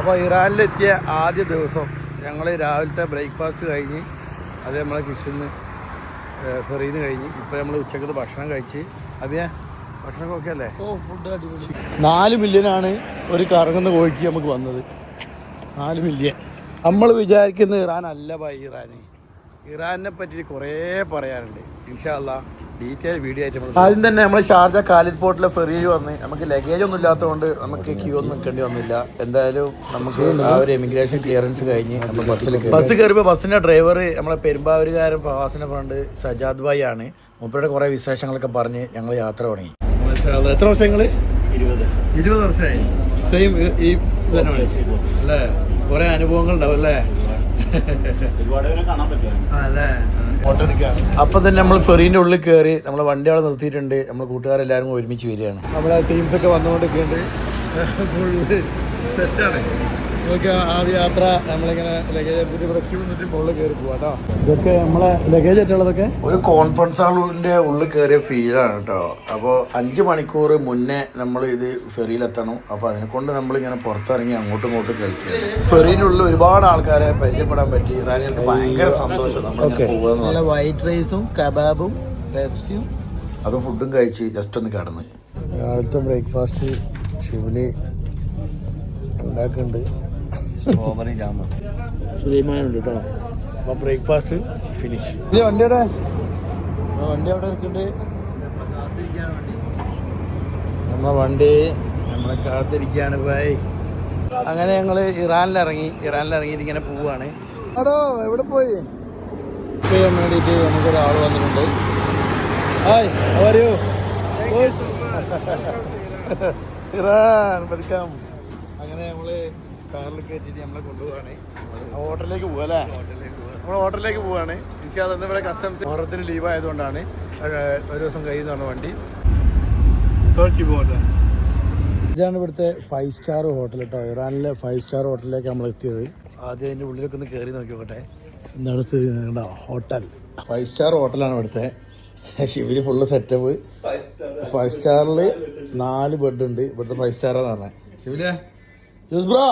അപ്പോൾ ഇറാനിലെത്തിയ ആദ്യ ദിവസം ഞങ്ങൾ രാവിലത്തെ ബ്രേക്ക്ഫാസ്റ്റ് കഴിഞ്ഞ് അത് നമ്മളെ കിച്ചണിന്ന് ഫെറിയിൽ നിന്ന് കഴിഞ്ഞ് ഇപ്പോൾ നമ്മൾ ഉച്ചക്കത്തെ ഭക്ഷണം കഴിച്ച് അഭിയ ഭക്ഷണമൊക്കെ ഓക്കെ അല്ലേ? ഓ ഫുഡ് അടിപൊളി. നാല് മില്യനാണ് ഒരു കറങ്ങുന്ന കോഴിക്ക് നമുക്ക് വന്നത്. നാല് മില്യൺ നമ്മൾ വിചാരിക്കുന്ന ഇറാൻ അല്ല ബൈ ഇറാൻ ഇറാനെ പറ്റി കുറേ പറയാനുണ്ട്. ഇൻഷാല്ല ഡീറ്റെയിൽ വീഡിയോ ആയിട്ട് നമ്മൾ ആദ്യം തന്നെ നമ്മൾ ഷാർജ കാലിദ് പോർട്ടിലെ ഫെറിയിൽ വന്ന്. നമുക്ക് ലഗേജ് ഒന്നും ഇല്ലാത്തതുകൊണ്ട് നമുക്ക് ക്യൂ ഒന്നും നിൽക്കേണ്ടി വന്നില്ല. എന്തായാലും നമുക്ക് ആ ഒരു എമിഗ്രേഷൻ ക്ലിയറൻസ് കഴിഞ്ഞ് നമ്മൾ ബസ്സിൽ ബസ് കയറിയപ്പോൾ ബസ്സിന്റെ ഡ്രൈവർ നമ്മളെ പെരുമ്പാവൂരുകാരൻ പ്രവാസിന്റെ ഫ്രണ്ട് സജാദ് ഭായി ആണ്. മൂപ്പരുടെ കുറേ വിശേഷങ്ങളൊക്കെ പറഞ്ഞ് ഞങ്ങൾ യാത്ര തുടങ്ങി. എത്ര വർഷങ്ങൾ ഇരുപത്. ഇരുപത് വർഷമായി സെയിം ഈ അല്ലേ? കുറെ അനുഭവങ്ങൾ ഉണ്ടാവും അല്ലേ? അപ്പൊ തന്നെ നമ്മൾ ഫെറീന്റെ ഉള്ളിൽ കയറി നമ്മൾ വണ്ടി അവിടെ നിർത്തിയിട്ടുണ്ട് നമ്മൾ കൂട്ടുകാരെല്ലാരും കൂടി ഒരുമിച്ച് വരികയാണ്. നമ്മളെ ടീംസ് ഒക്കെ വന്നുകൊണ്ടിരിക്കുന്നുണ്ട്. സെറ്റാണ് നമുക്ക് യാത്ര നമ്മളിങ്ങനെ ലഗേജ് എടുത്തിട്ട് ഇവിടെ ക്യൂ നിന്നിട്ട് മുകളിൽ കയറി പോവാട്ടോ ഇതൊക്കെ നമ്മളെ ലഗേജ് ആയിട്ടുള്ളതൊക്കെ? ഒരു കോൺഫറൻസ് ഹാളിന്റെ ഉള്ളിൽ കയറിയ ഫീലാണ് കേട്ടോ അപ്പോൾ അഞ്ച് മണിക്കൂർ മുന്നേ നമ്മൾ ഇത് ഫെറിയിലെത്തണം അപ്പോൾ അതിനെ കൊണ്ട് നമ്മളിങ്ങനെ പുറത്തിറങ്ങി അങ്ങോട്ടും ഇങ്ങോട്ടും കളിക്കുക. ഫെറിയിലുള്ള ഒരുപാട് ആൾക്കാരെ പരിചയപ്പെടാൻ പറ്റി. ഭയങ്കര സന്തോഷം നമ്മൾ വൈറ്റ് റൈസും കബാബും പെപ്സിയും അത് ഫുഡും കഴിച്ച് ജസ്റ്റ് ഒന്ന് കിടന്ന്. രാവിലത്തെ ബ്രേക്ക്ഫാസ്റ്റ് ഷിവലി ഉണ്ടാക്കുന്നുണ്ട്. സ്ട്രോബറി ജാമ സുലൈമാനുണ്ട് കേട്ടോ. അപ്പോൾ ബ്രേക്ക്ഫാസ്റ്റ് ഫിനിഷ് ഇല്ല വണ്ടിയുടെ? വണ്ടി അവിടെ നിൽക്കുന്നുണ്ട് നമ്മളെ വണ്ടി നമ്മളെ കാത്തിരിക്കുകയാണ് ഭായ് അങ്ങനെ ഞങ്ങൾ ഇറാനിൽ ഇറങ്ങി ഇറാനിൽ ഇറങ്ങി ഇങ്ങനെ പോവുകയാണ് എടോ എവിടെ പോയി? ചെയ്യാൻ വേണ്ടിയിട്ട് നമുക്കൊരാൾ വന്നിട്ടുണ്ട്. ഹായ് അവരോ ഇറാൻ വെൽക്കം അങ്ങനെ നമ്മൾ കാറിൽ കയറ്റിട്ട് നമ്മളെ കൊണ്ടുപോവാണ്. ഹോട്ടലിലേക്ക് പോവല്ലേ? നമ്മൾ ഹോട്ടലിലേക്ക് പോവാണ്. പക്ഷേ അതൊന്നും ഇവിടെ കസ്റ്റംസ് ഓണത്തിന് ലീവ് ആയതുകൊണ്ടാണ് ഒരു ദിവസം കഴിയുന്നതാണ് വണ്ടി. ഇതാണ് ഇവിടുത്തെ ഫൈവ് സ്റ്റാർ ഹോട്ടൽ കേട്ടോ ഇറാനിലെ ഫൈവ് സ്റ്റാർ ഹോട്ടലിലേക്ക് നമ്മൾ എത്തിയത്. ആദ്യം അതിന്റെ ഉള്ളിലൊക്കെ ഒന്ന് കയറി നോക്കിക്കോട്ടെ എന്താണ് സ്ഥിതി ഹോട്ടൽ ഫൈവ് സ്റ്റാർ ഹോട്ടലാണ് ഇവിടുത്തെ. ശിവര് ഫുള്ള് സെറ്റപ്പ് ഫൈവ് സ്റ്റാറിൽ നാല് ബെഡുണ്ട് ഇവിടുത്തെ ഫൈവ് സ്റ്റാറാന്ന് പറഞ്ഞത് ശിവര് ജോസ് ബ്രോ?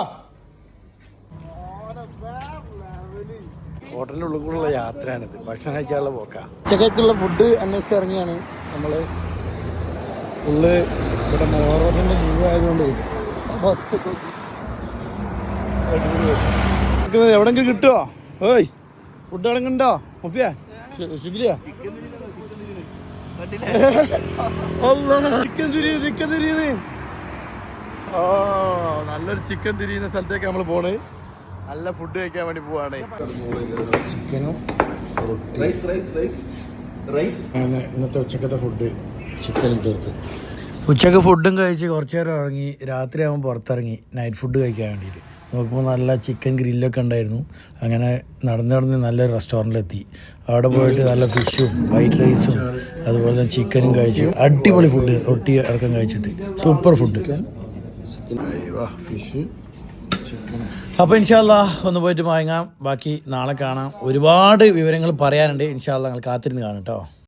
ഹോട്ടലിന്റെ ഉള്ളിൽ കൂടെയുള്ള യാത്രയാണിത്. ഭക്ഷണം കഴിക്കാനുള്ള പോക്കാ. ഉച്ചക്കേക്കുള്ള ഫുഡ് അന്വേഷിച്ച് ഇറങ്ങിയാണ് നമ്മൾ ഫുള്ള് ഇവിടെ മോറോട്ടിന്റെ ലീവ് ആയതുകൊണ്ട് എവിടെങ്കിലും കിട്ടുമോ ഓയ് ഫുഡ് എവിടെങ്കിണ്ടോ മുഫിയ? തിരിയുന്നേ ഓ നല്ലൊരു ചിക്കൻ തിരിയുന്ന സ്ഥലത്തേക്ക് നമ്മൾ പോണ്. നല്ല ഫുഡ് കഴിക്കാൻ വേണ്ടി പോവാണ്. ചിക്കനും റൈസ് റൈസ് റൈസ് റൈസ് അങ്ങനെ ഇന്നത്തെ ഉച്ചക്കത്തെ ഫുഡ് ചിക്കനും തീർത്ത് ഉച്ചയ്ക്ക് ഫുഡും കഴിച്ച് കുറച്ച് നേരം ഇറങ്ങി രാത്രി ആകുമ്പോൾ പുറത്തിറങ്ങി നൈറ്റ് ഫുഡ് കഴിക്കാൻ വേണ്ടിയിട്ട്. നോക്കുമ്പോൾ നല്ല ചിക്കൻ ഗ്രില്ലൊക്കെ ഉണ്ടായിരുന്നു. അങ്ങനെ നടന്ന് നടന്ന് നല്ല റെസ്റ്റോറന്റിലെത്തി അവിടെ പോയിട്ട് നല്ല ഫിഷും വൈറ്റ് റൈസും അതുപോലെ തന്നെ ചിക്കനും കഴിച്ച് അടിപൊളി ഫുഡ് ഒട്ടി അടക്കം കഴിച്ചിട്ട്. സൂപ്പർ ഫുഡ് ഫിഷ് അപ്പോൾ ഇൻഷാല്ല ഒന്ന് പോയിട്ട് വാങ്ങാം ബാക്കി നാളെ കാണാം. ഒരുപാട് വിവരങ്ങൾ പറയാനുണ്ട്. ഇൻഷാല്ല നിങ്ങൾ കാത്തിരുന്ന് കാണും കേട്ടോ